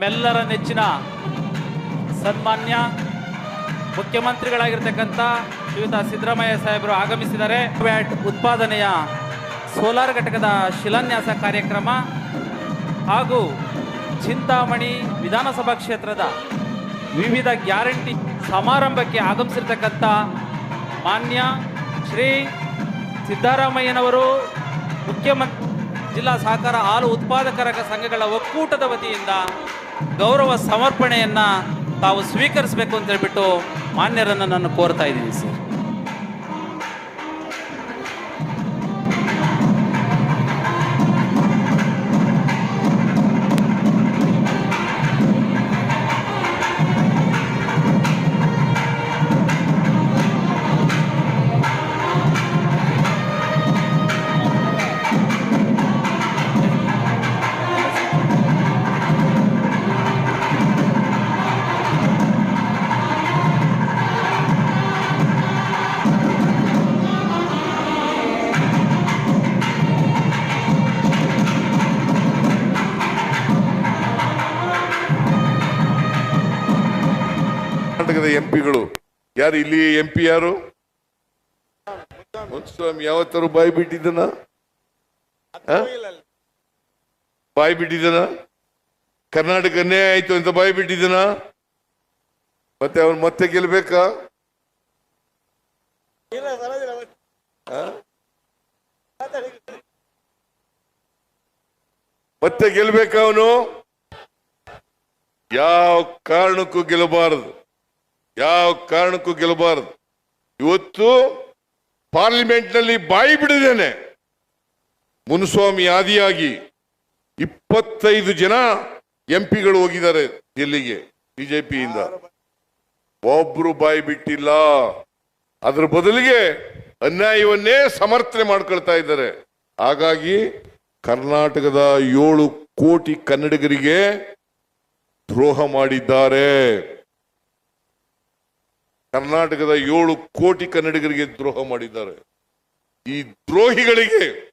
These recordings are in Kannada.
ನಮ್ಮೆಲ್ಲರ ನೆಚ್ಚಿನ ಸನ್ಮಾನ್ಯ ಮುಖ್ಯಮಂತ್ರಿಗಳಾಗಿರ್ತಕ್ಕಂಥ ಶ್ರೀಯುತ ಸಿದ್ದರಾಮಯ್ಯ ಸಾಹೇಬರು ಆಗಮಿಸಿದ್ದಾರೆ. ಬ್ಯಾಟ್ ಉತ್ಪಾದನೆಯ ಸೋಲಾರ್ ಘಟಕದ ಶಿಲಾನ್ಯಾಸ ಕಾರ್ಯಕ್ರಮ ಹಾಗೂ ಚಿಂತಾಮಣಿ ವಿಧಾನಸಭಾ ಕ್ಷೇತ್ರದ ವಿವಿಧ ಗ್ಯಾರಂಟಿ ಸಮಾರಂಭಕ್ಕೆ ಆಗಮಿಸಿರ್ತಕ್ಕಂಥ ಮಾನ್ಯ ಶ್ರೀ ಸಿದ್ದರಾಮಯ್ಯನವರು ಮುಖ್ಯಮಂತ್ರಿ ಜಿಲ್ಲಾ ಸಹಕಾರ ಹಾಲು ಉತ್ಪಾದಕರ ಸಂಘಗಳ ಒಕ್ಕೂಟದ ವತಿಯಿಂದ ಗೌರವ ಸಮರ್ಪಣೆಯನ್ನು ತಾವು ಸ್ವೀಕರಿಸಬೇಕು ಅಂತ ಹೇಳ್ಬಿಟ್ಟು ಮಾನ್ಯರನ್ನು ನಾನು ಕೋರ್ತಾ ಇದ್ದೀನಿ ಸರ್. ಕರ್ನಾಟಕದ ಎಂಪಿಗಳು. ಯಾರು ಇಲ್ಲಿ ಎಂಪಿ ಯಾರು? ಮುನ್ಸ್ವಾಮಿ ಯಾವತ್ತಾರು ಬಾಯಿ ಬಿಟ್ಟಿದ್ದನ? ಬಾಯಿ ಬಿಟ್ಟಿದ್ದನ? ಕರ್ನಾಟಕ ಅನ್ಯಾಯ ಆಯ್ತು ಅಂತ ಬಾಯಿ ಬಿಟ್ಟಿದ್ದನ? ಮತ್ತೆ ಅವನು ಮತ್ತೆ ಗೆಲ್ಬೇಕಾ? ಮತ್ತೆ ಗೆಲ್ಬೇಕಾ ಅವನು? ಯಾವ ಕಾರಣಕ್ಕೂ ಗೆಲ್ಲಬಾರದು. ಯಾವ ಕಾರಣಕ್ಕೂ ಗೆಲ್ಲಬಾರದು. ಇವತ್ತು ಪಾರ್ಲಿಮೆಂಟ್ನಲ್ಲಿ ಬಾಯಿ ಬಿಡಿದ್ದೇನೆ. ಮುನುಸ್ವಾಮಿ ಆದಿಯಾಗಿ ಇಪ್ಪತ್ತೈದು ಜನ ಎಂಪಿಗಳು ಹೋಗಿದ್ದಾರೆ ಡೆಲ್ಲಿಗೆ ಬಿಜೆಪಿಯಿಂದ. ಒಬ್ರು ಬಾಯಿ ಬಿಟ್ಟಿಲ್ಲ. ಅದ್ರ ಬದಲಿಗೆ ಅನ್ಯಾಯವನ್ನೇ ಸಮರ್ಥನೆ ಮಾಡ್ಕೊಳ್ತಾ ಇದ್ದಾರೆ. ಹಾಗಾಗಿ ಕರ್ನಾಟಕದ ಏಳು ಕೋಟಿ ಕನ್ನಡಿಗರಿಗೆ ದ್ರೋಹ ಮಾಡಿದ್ದಾರೆ. ಕರ್ನಾಟಕದ ಏಳು ಕೋಟಿ ಕನ್ನಡಿಗರಿಗೆ ದ್ರೋಹ ಮಾಡಿದ್ದಾರೆ. ಈ ದ್ರೋಹಿಗಳಿಗೆ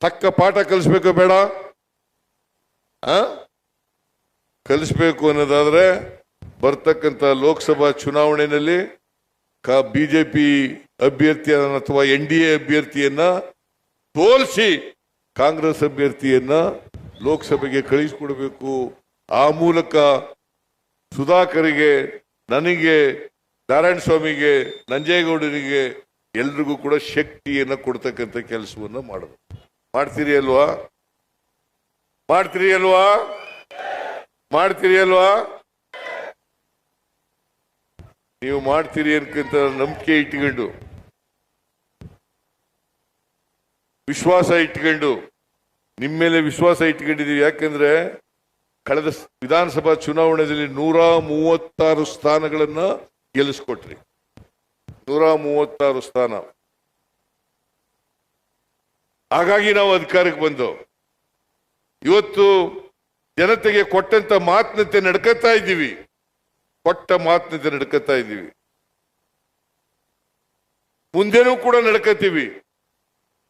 ತಕ್ಕ ಪಾಠ ಕಲಿಸ್ಬೇಕು ಬೇಡ. ಆ? ಕಲಿಸ್ಬೇಕು ಅನ್ನೋದಾದ್ರೆ ಬರ್ತಕ್ಕಂಥ ಲೋಕಸಭಾ ಚುನಾವಣೆಯಲ್ಲಿ ಕ ಬಿಜೆಪಿ ಅಭ್ಯರ್ಥಿಯನ್ನು ಅಥವಾ ಎನ್ ಡಿ ಎ ಅಭ್ಯರ್ಥಿಯನ್ನ ಸೋಲಿಸಿ ಕಾಂಗ್ರೆಸ್ ಅಭ್ಯರ್ಥಿಯನ್ನ ಲೋಕಸಭೆಗೆ ಕಳಿಸ್ಕೊಡ್ಬೇಕು. ಆ ಮೂಲಕ ಸುಧಾಕರಿಗೆ, ನನಗೆ ನಾರಾಯಣ ಸ್ವಾಮಿಗೆ, ನಂಜೇಗೌಡರಿಗೆ ಎಲ್ರಿಗೂ ಕೂಡ ಶಕ್ತಿಯನ್ನ ಕೊಡ್ತಕ್ಕಂಥ ಕೆಲಸವನ್ನು ಮಾಡೋದು. ಮಾಡ್ತೀರಿ ಅಲ್ವಾ? ಮಾಡ್ತೀರಿ ಅಲ್ವಾ? ಮಾಡ್ತೀರಿ ಅಲ್ವಾ? ನೀವು ಮಾಡ್ತೀರಿ ಅನ್ಕಂತ ನಂಬಿಕೆ ಇಟ್ಕೊಂಡು, ವಿಶ್ವಾಸ ಇಟ್ಕೊಂಡು ನಿಮ್ಮ ಮೇಲೆ ವಿಶ್ವಾಸ ಇಟ್ಕೊಂಡಿದ್ದೀವಿ. ಯಾಕಂದ್ರೆ ಕಳೆದ ವಿಧಾನಸಭಾ ಚುನಾವಣೆಯಲ್ಲಿ ನೂರ ಮೂವತ್ತಾರು ಸ್ಥಾನಗಳನ್ನ ಗೆಲ್ಲಿಸ್ಕೊಟ್ರಿ. ನೂರ ಮೂವತ್ತಾರು ಸ್ಥಾನ. ಹಾಗಾಗಿ ನಾವು ಅಧಿಕಾರಕ್ಕೆ ಬಂದು, ಇವತ್ತು ಜನತೆಗೆ ಕೊಟ್ಟಂತ ಮಾತಿನಂತೆ ನಡ್ಕತಾ ಇದ್ದೀವಿ. ಕೊಟ್ಟ ಮಾತಿನಂತೆ ನಡ್ಕತಾ ಇದ್ದೀವಿ. ಮುಂದೆನೂ ಕೂಡ ನಡ್ಕತೀವಿ.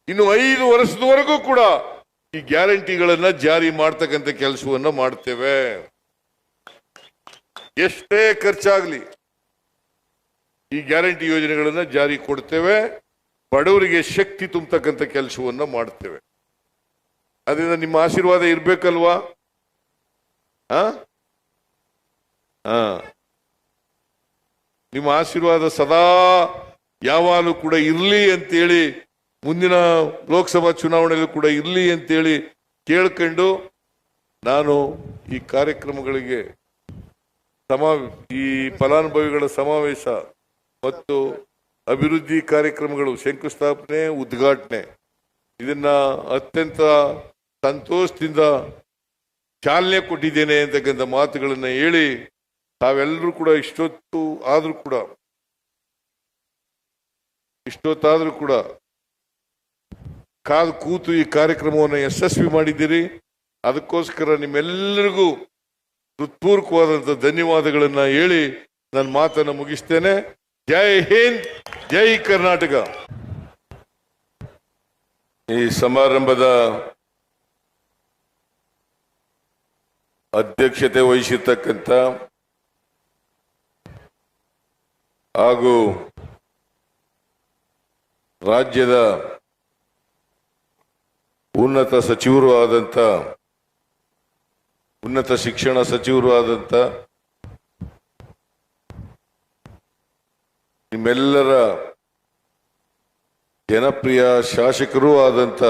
ಇನ್ನು ಐದು ವರ್ಷದವರೆಗೂ ಕೂಡ ಈ ಗ್ಯಾರಂಟಿಗಳನ್ನ ಜಾರಿ ಮಾಡ್ತಕ್ಕಂಥ ಕೆಲಸವನ್ನ ಮಾಡ್ತೇವೆ. ಎಷ್ಟೇ ಖರ್ಚಾಗ್ಲಿ ಈ ಗ್ಯಾರಂಟಿ ಯೋಜನೆಗಳನ್ನು ಜಾರಿ ಕೊಡ್ತೇವೆ. ಬಡವರಿಗೆ ಶಕ್ತಿ ತುಂಬತಕ್ಕಂಥ ಕೆಲಸವನ್ನು ಮಾಡ್ತೇವೆ. ಅದರಿಂದ ನಿಮ್ಮ ಆಶೀರ್ವಾದ ಇರಬೇಕಲ್ವಾ? ಹಾಂ ಹಾಂ ನಿಮ್ಮ ಆಶೀರ್ವಾದ ಸದಾ ಯಾವಾಗಲೂ ಕೂಡ ಇರಲಿ ಅಂತೇಳಿ ಮುಂದಿನ ಲೋಕಸಭಾ ಚುನಾವಣೆಯಲ್ಲೂ ಕೂಡ ಇರಲಿ ಅಂತೇಳಿ ಕೇಳ್ಕೊಂಡು ನಾನು ಈ ಕಾರ್ಯಕ್ರಮಗಳಿಗೆ ಸಮಾವೇಶ ಈ ಫಲಾನುಭವಿಗಳ ಸಮಾವೇಶ ಮತ್ತು ಅಭಿವೃದ್ಧಿ ಕಾರ್ಯಕ್ರಮಗಳು ಶಂಕುಸ್ಥಾಪನೆ, ಉದ್ಘಾಟನೆ. ಇದನ್ನ ಅತ್ಯಂತ ಸಂತೋಷದಿಂದ ಚಾಲನೆ ಕೊಟ್ಟಿದ್ದೇನೆ ಅಂತಕ್ಕಂಥ ಮಾತುಗಳನ್ನು ಹೇಳಿ ತಾವೆಲ್ಲರೂ ಕೂಡ ಇಷ್ಟೊತ್ತು ಆದರೂ ಕೂಡ, ಇಷ್ಟೊತ್ತಾದರೂ ಕೂಡ ಕಾದು ಕೂತು ಈ ಕಾರ್ಯಕ್ರಮವನ್ನು ಯಶಸ್ವಿ ಮಾಡಿದ್ದೀರಿ. ಅದಕ್ಕೋಸ್ಕರ ನಿಮ್ಮೆಲ್ಲರಿಗೂ ಹೃತ್ಪೂರ್ವಕವಾದಂಥ ಧನ್ಯವಾದಗಳನ್ನು ಹೇಳಿ ನನ್ನ ಮಾತನ್ನು ಮುಗಿಸ್ತೇನೆ. ಜೈ ಹಿಂದ್, ಜೈ ಕರ್ನಾಟಕ. ಈ ಸಮಾರಂಭದ ಅಧ್ಯಕ್ಷತೆ ವಹಿಸಿರ್ತಕ್ಕಂಥ ಹಾಗೂ ರಾಜ್ಯದ ಉನ್ನತ ಸಚಿವರು ಆದಂಥ, ಉನ್ನತ ಶಿಕ್ಷಣ ಸಚಿವರು ಆದಂಥ ನಿಮ್ಮೆಲ್ಲರ ಜನಪ್ರಿಯ ಶಾಸಕರೂ ಆದಂಥ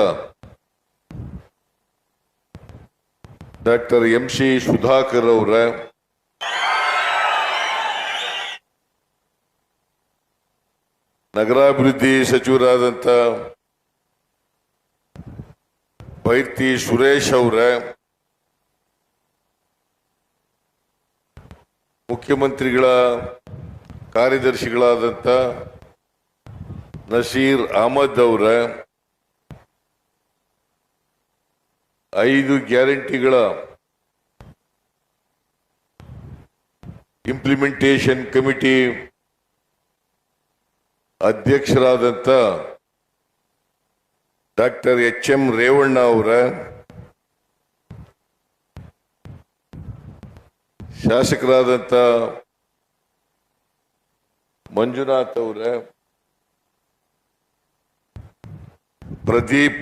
ಡಾಕ್ಟರ್ ಎಂ ಸಿ ಸುಧಾಕರ್ ಅವರ. ನಗರಾಭಿವೃದ್ಧಿ ಸಚಿವರಾದಂಥ ಬೈರ್ತಿ ಸುರೇಶ್ ಅವರ. ಮುಖ್ಯಮಂತ್ರಿಗಳ ಕಾರ್ಯದರ್ಶಿಗಳಾದಂಥ ನಸೀರ್ ಅಹಮದ್ ಅವರ, ಐದು ಗ್ಯಾರಂಟಿಗಳ ಇಂಪ್ಲಿಮೆಂಟೇಷನ್ ಕಮಿಟಿ ಅಧ್ಯಕ್ಷರಾದಂಥ ಡಾಕ್ಟರ್ ಎಚ್ ಎಂ ರೇವಣ್ಣ ಅವರ ಶಾಸಕರಾದಂಥ ಮಂಜುನಾಥ್ ಅವರ ಪ್ರದೀಪ್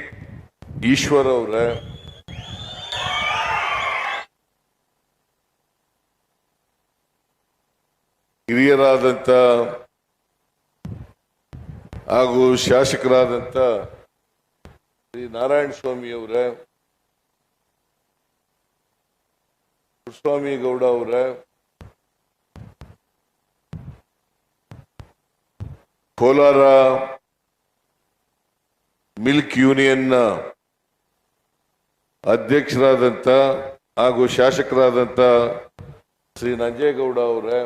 ಈಶ್ವರ್ ಅವರ ಹಿರಿಯರಾದಂಥ ಹಾಗೂ ಶಾಸಕರಾದಂಥ ಶ್ರೀ ನಾರಾಯಣ ಸ್ವಾಮಿ ಅವರ ಸ್ವಾಮಿ ಗೌಡ ಅವರ ಕೋಲಾರ ಮಿಲ್ಕ್ ಯೂನಿಯನ್ನ ಅಧ್ಯಕ್ಷರಾದಂಥ ಹಾಗೂ ಶಾಸಕರಾದಂಥ ಶ್ರೀ ನಂಜೇಗೌಡ ಅವರೇ,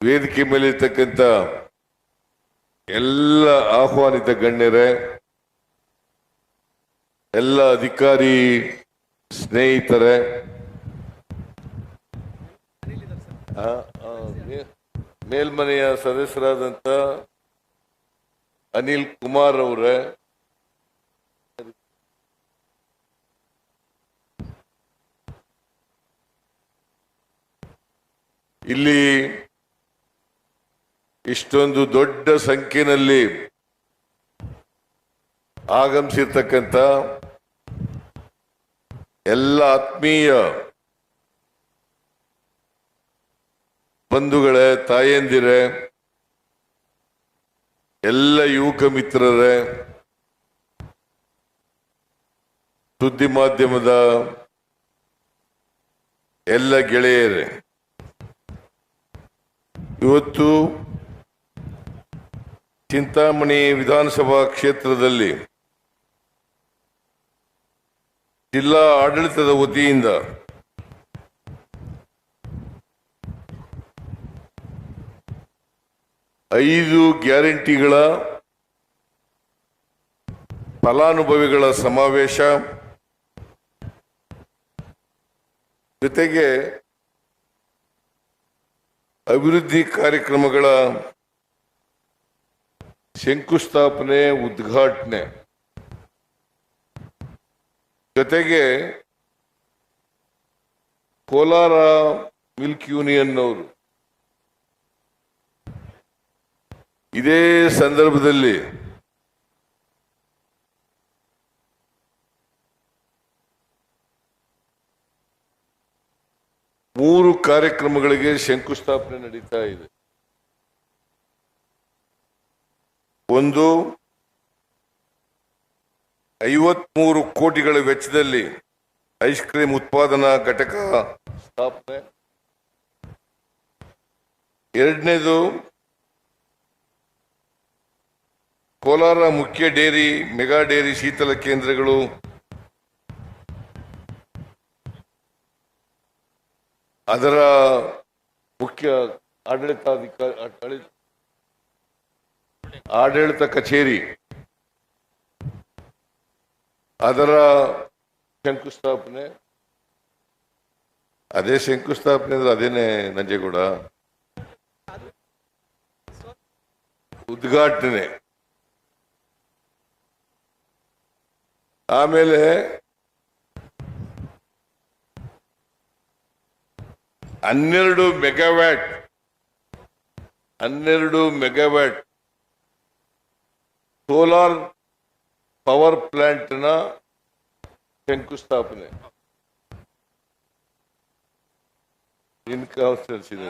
ವೇದಿಕೆ ಮೇಲೆ ಇರ್ತಕ್ಕಂಥ ಎಲ್ಲ ಆಹ್ವಾನಿತ ಗಣ್ಯರೇ, ಎಲ್ಲ ಅಧಿಕಾರಿ ಸ್ನೇಹಿತರೆ ಆ, ಆ, ಮೇ- ಮೇಲ್ಮನೆಯ ಸದಸ್ಯರಾದಂತ ಅನಿಲ್ ಕುಮಾರ್ ಅವರೇ. ಇಲ್ಲಿ ಇಷ್ಟೊಂದು ದೊಡ್ಡ ಸಂಖ್ಯೆಯಲ್ಲಿ ಆಗಮಿಸಿರ್ತಕ್ಕಂಥ ಎಲ್ಲ ಆತ್ಮೀಯ ಬಂಧುಗಳೇ, ತಾಯಂದಿರೇ, ಎಲ್ಲ ಯುವಕ ಮಿತ್ರರೇ, ಸುದ್ದಿ ಮಾಧ್ಯಮದ ಎಲ್ಲ ಗೆಳೆಯರೇ, ಇವತ್ತು ಚಿಂತಾಮಣಿ ವಿಧಾನಸಭಾ ಕ್ಷೇತ್ರದಲ್ಲಿ ಜಿಲ್ಲಾ ಆಡಳಿತದ ವತಿಯಿಂದ ಐದು ಗ್ಯಾರಂಟಿಗಳ ಫಲಾನುಭವಿಗಳ ಸಮಾವೇಶ. ಜೊತೆಗೆ ಅಭಿವೃದ್ಧಿ ಕಾರ್ಯಕ್ರಮಗಳ ಶಂಕುಸ್ಥಾಪನೆ ಉದ್ಘಾಟನೆ. ಜೊತೆಗೆ ಕೋಲಾರ ಮಿಲ್ಕ್ ಯೂನಿಯನ್ ಅವರು ಇದೇ ಸಂದರ್ಭದಲ್ಲಿ ಮೂರು ಕಾರ್ಯಕ್ರಮಗಳಿಗೆ ಶಂಕುಸ್ಥಾಪನೆ ನಡೀತಾ ಇದೆ. ಒಂದು ಐವತ್ಮೂರು ಕೋಟಿಗಳ ವೆಚ್ಚದಲ್ಲಿ ಐಸ್ ಕ್ರೀಮ್ ಉತ್ಪಾದನಾ ಘಟಕ ಸ್ಥಾಪನೆ. ಎರಡನೇದು ಕೋಲಾರ ಮುಖ್ಯ ಡೇರಿ, ಮೆಗಾ ಡೇರಿ ಶೀತಲ ಕೇಂದ್ರಗಳು. ಅದರ ಮುಖ್ಯ ಆಡಳಿತಾಧಿಕಾರಿ ಆಡಳಿ- ಆಡಳಿತ ಕಚೇರಿ. ಅದರ ಶಂಕುಸ್ಥಾಪನೆ. ಅದೇ ಶಂಕುಸ್ಥಾಪನೆ ಅಂದ್ರೆ ಅದೇನೆ ನಂಜೇಗೌಡ? ಉದ್ಘಾಟನೆ. ಆಮೇಲೆ ಹನ್ನೆರಡು ಮೆಗಾವ್ಯಾಟ್ ಹನ್ನೆರಡು ಮೆಗಾವ್ಯಾಟ್ ಸೋಲಾರ್ ಪವರ್ ಪ್ಲಾಂಟ್ನ ಶಂಕುಸ್ಥಾಪನೆ ಇನ್ಕಾನ್ಸ್ಟೆನ್ಸಿದೆ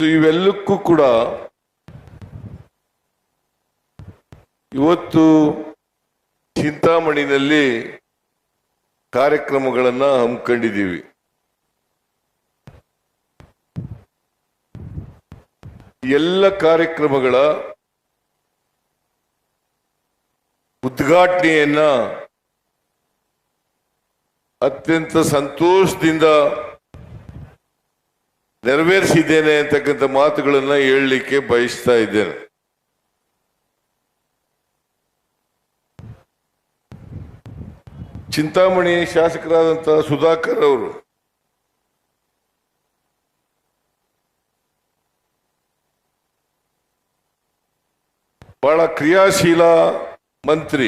ಇವೆಲ್ಲಕ್ಕೂ ಕೂಡ ಇವತ್ತು ಚಿಂತಾಮಣಿನಲ್ಲಿ ಕಾರ್ಯಕ್ರಮಗಳನ್ನ ಹಮ್ಮಿಕೊಂಡಿದ್ದೀವಿ. ಎಲ್ಲ ಕಾರ್ಯಕ್ರಮಗಳ ಉದ್ಘಾಟನೆಯನ್ನ ಅತ್ಯಂತ ಸಂತೋಷದಿಂದ ನೆರವೇರಿಸಿದ್ದೇನೆ ಅಂತಕ್ಕಂಥ ಮಾತುಗಳನ್ನ ಹೇಳಲಿಕ್ಕೆ ಬಯಸ್ತಾ ಇದ್ದೇನೆ. ಚಿಂತಾಮಣಿ ಶಾಸಕರಾದಂತಹ ಸುಧಾಕರ್ ಅವರು ಬಹಳ ಕ್ರಿಯಾಶೀಲ ಮಂತ್ರಿ.